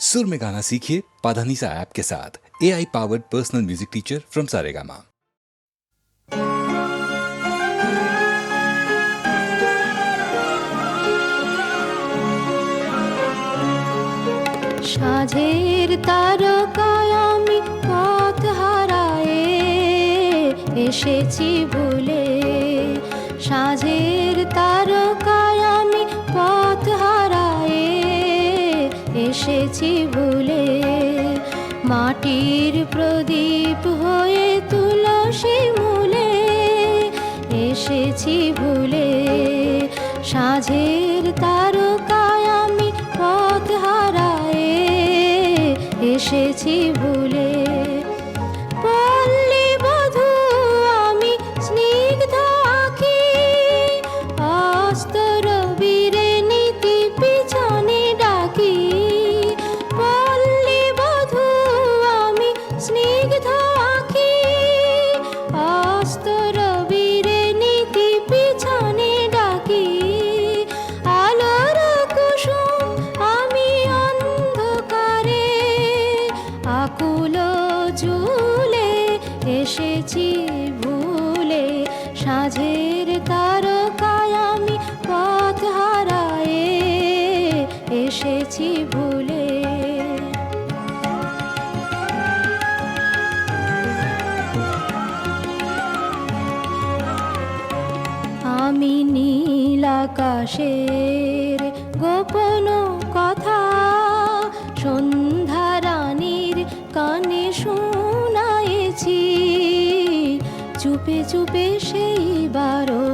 सुर में गाना सीखिए पाधानीसा ऐप के साथ। A I powered personal music teacher from Saregama সাঝের তারকায় আমি পথ হারায়ে এসেছি ভুলে সাঝের গেছি ভুলে মাটির প্রদীপ হয়ে তুলসী মূলে এসেছি ভুলে সাঝে আকুল জুলে এসেছি ভুলে সাঁঝের তারকায় আমি পথ হারায়ে এসেছি ভুলে। আমি নীল আকাশে চুপে সেই বারো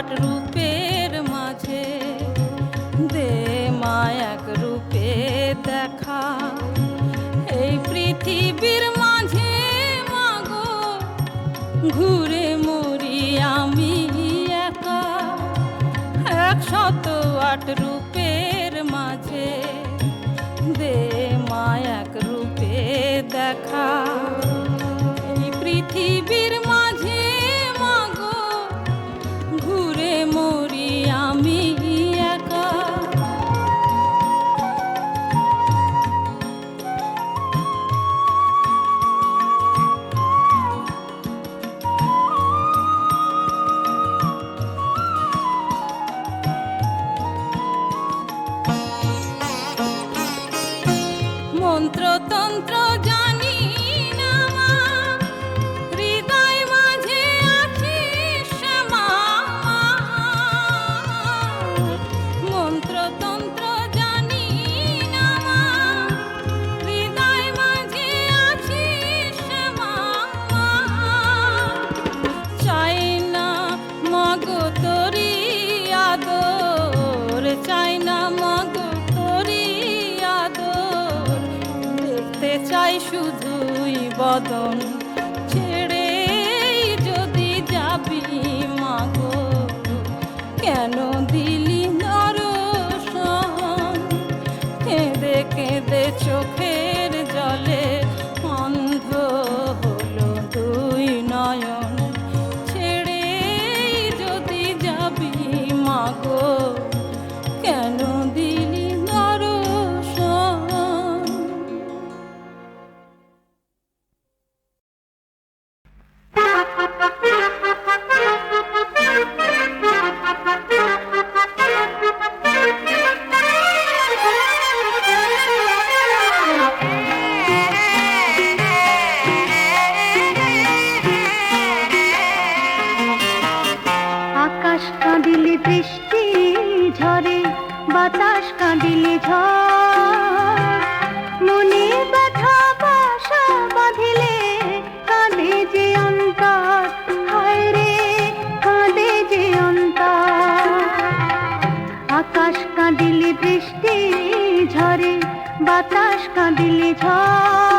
বিরাট রূপের মাঝে, দে মায়াক রূপে দেখা। এই পৃথিবীর মাঝে মাগো, ঘুরে মরি আমি একা। একশত আট রূপ don't ঝড়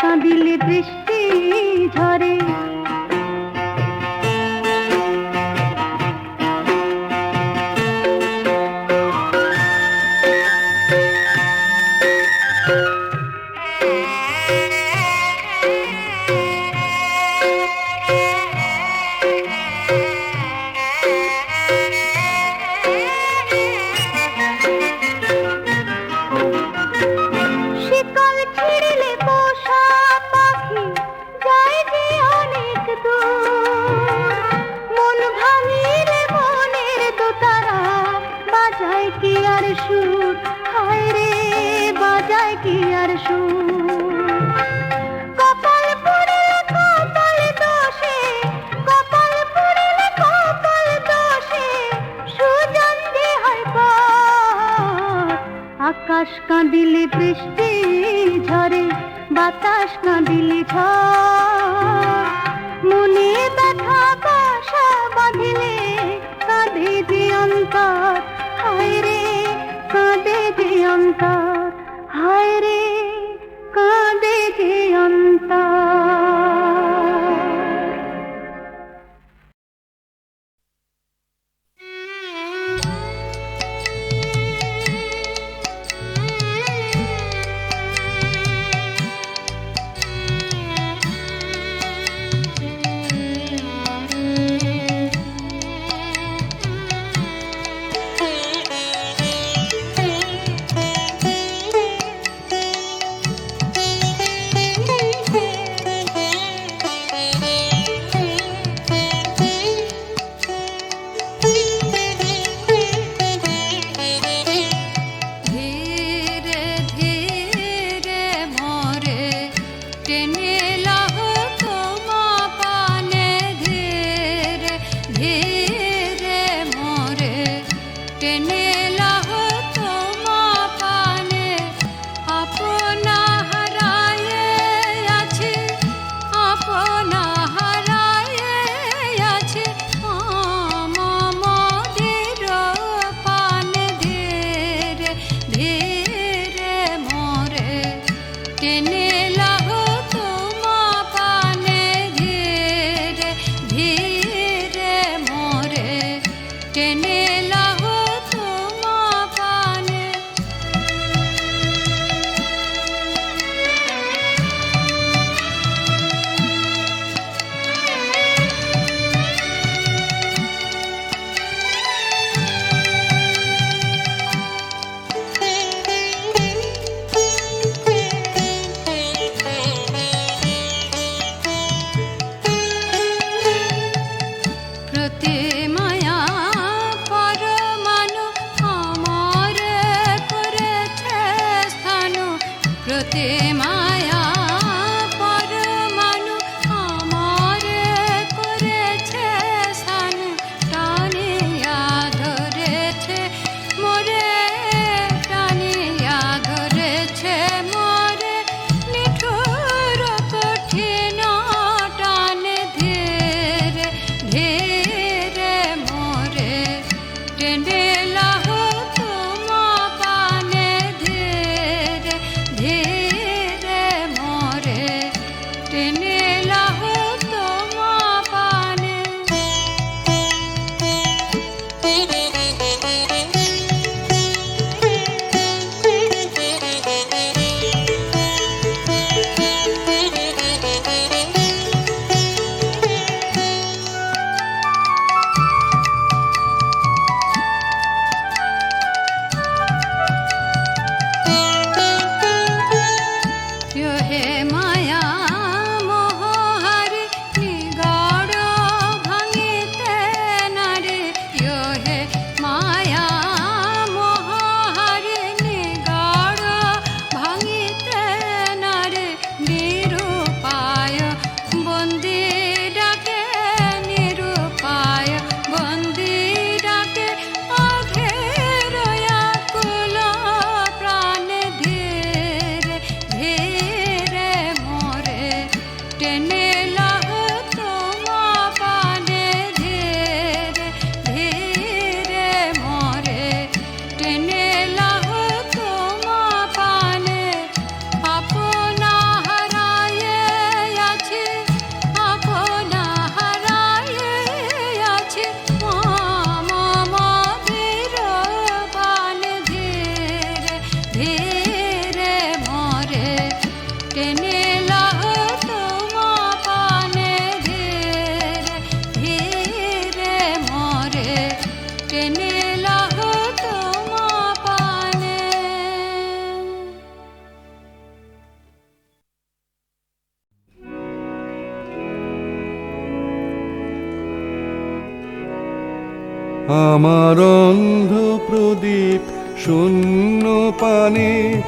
কাঁদিলে বৃষ্টি ঝরে। বাজায় কি আর সুর? হায় রে, বাজায় কি আর সুর? আকাশ কাঁদিলে বৃষ্টি ঝরে, বাতাস কাঁদিলে ঝড়। মনে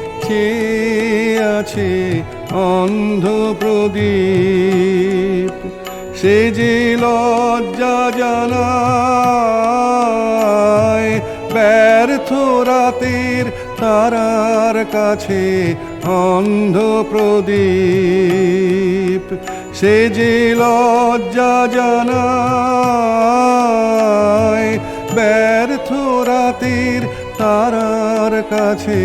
পানে আছে অন্ধ প্রদীপ সে যে লজ্জা জানায় ব্যর্থ রাতের তারার কাছে অন্ধ প্রদীপ সে যে লজ্জা জানায় ব্যর্থ রাতের তারার কাছে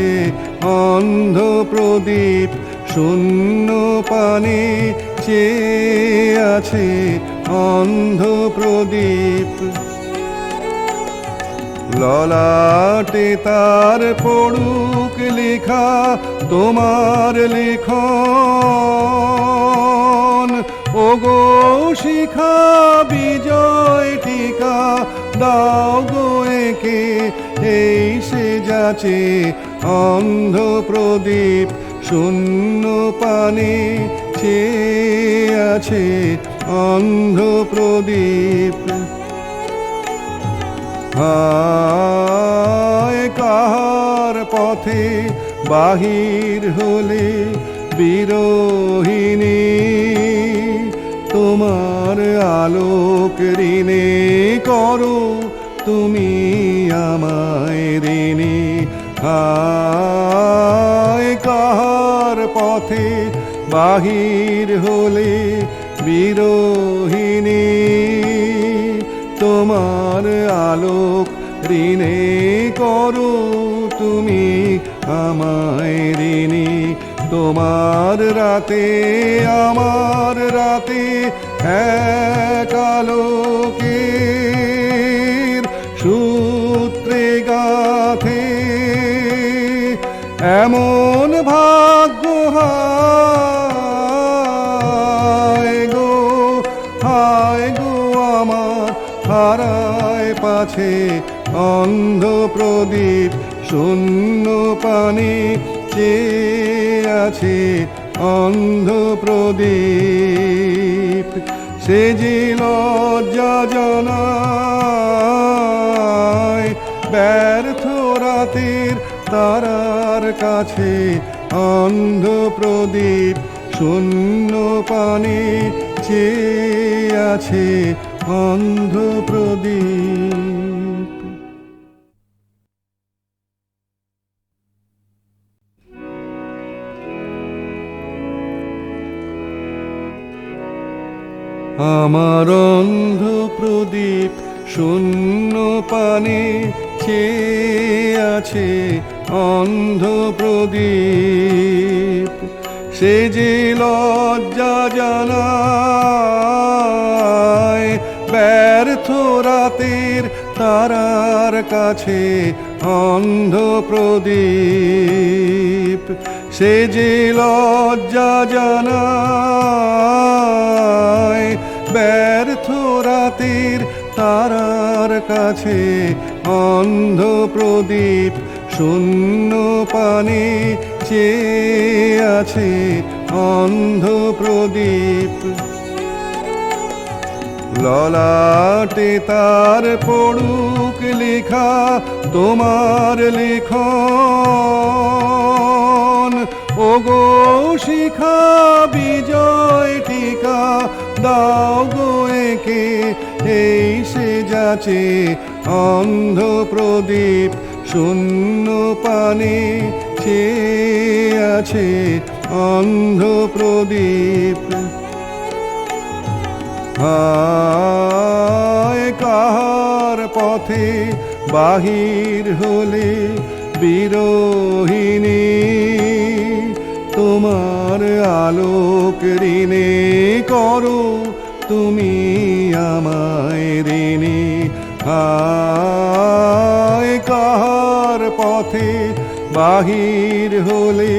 অন্ধ প্রদীপ শূন্য পানে চেয়ে আছে অন্ধ প্রদীপ ললাটে তার পড়ুক লেখা তোমার লেখন। ওগো শিখা বিজয় টিকা দাও গো একে, এই সে যাচে অন্ধ প্রদীপ শূন্য পানে চেয়ে আছে অন্ধ প্রদীপ। কাহার পথে বাহির হলে বিরোহিণী, তোমার আলোক ঋণে করো তুমি আমায় ঋণী। হায় কাহার পথে বাহির হলে বিরোহিণী? তোমার আলোক ঋণে করো তুমি আমায় ঋণী। তোমার রাতে, আমার রাতে এক আলোকের এমন ভাগ্য হায় গো হায় গো আমার হারায় পাছে অন্ধ প্রদীপ, শূন্য পানি চেয়ে আছে অন্ধ প্রদীপ। সে যে লজ্জা জানায়, ব্যর্থ রাতের তারার কাছে অন্ধ প্রদীপ শূন্য পানি চেয়ে আছে অন্ধ প্রদীপ। আমার অন্ধ প্রদীপ শূন্য পানে চেয়ে আছে অন্ধ প্রদীপ সে যে লজ্জা জানায়, ব্যর্থ রাতের তারার কাছে অন্ধ প্রদীপ সে যে লজ্জা জানায়, ব্যর্থ রাতের তারার কাছে অন্ধ প্রদীপ শূন্য পানে চেয়ে আছে অন্ধ প্রদীপ ললাটে তার পড়ুক লেখা তোমার লেখন। ওগো শিখা বিজয় টিকা দাও গো একে, এই সে যাচে অন্ধ প্রদীপ শূন্য পানে চেয়ে আছে অন্ধ প্রদীপ কাহার পথে বাহির হলে বিরোহিণী, তোমার আলোক ঋণে করো তুমি আমায় ঋণী। কাহার পথে বাহির হলে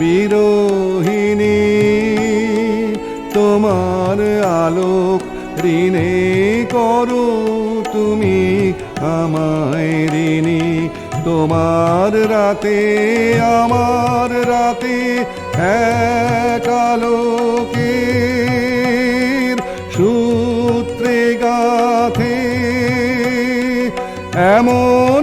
বিরোহিণী, তোমার আলোক ঋণে করো তুমি আমায় ঋণী। তোমার রাতে, আমার রাতে আলোকের সূত্রে গাথে এমন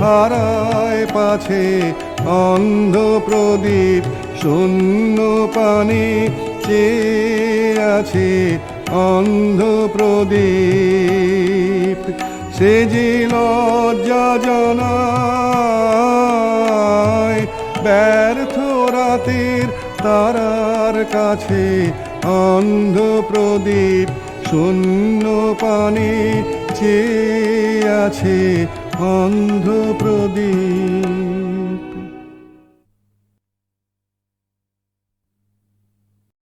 হারায় পাছে অন্ধ প্রদীপ, শূন্য পানি চেয়ে আছে অন্ধ প্রদীপ। সে যে লজ্জা জানায়, ব্যর্থ রাতের তারার কাছে অন্ধ প্রদীপ, শূন্য পানি চেয়ে আছে অন্ধ প্রদীপ।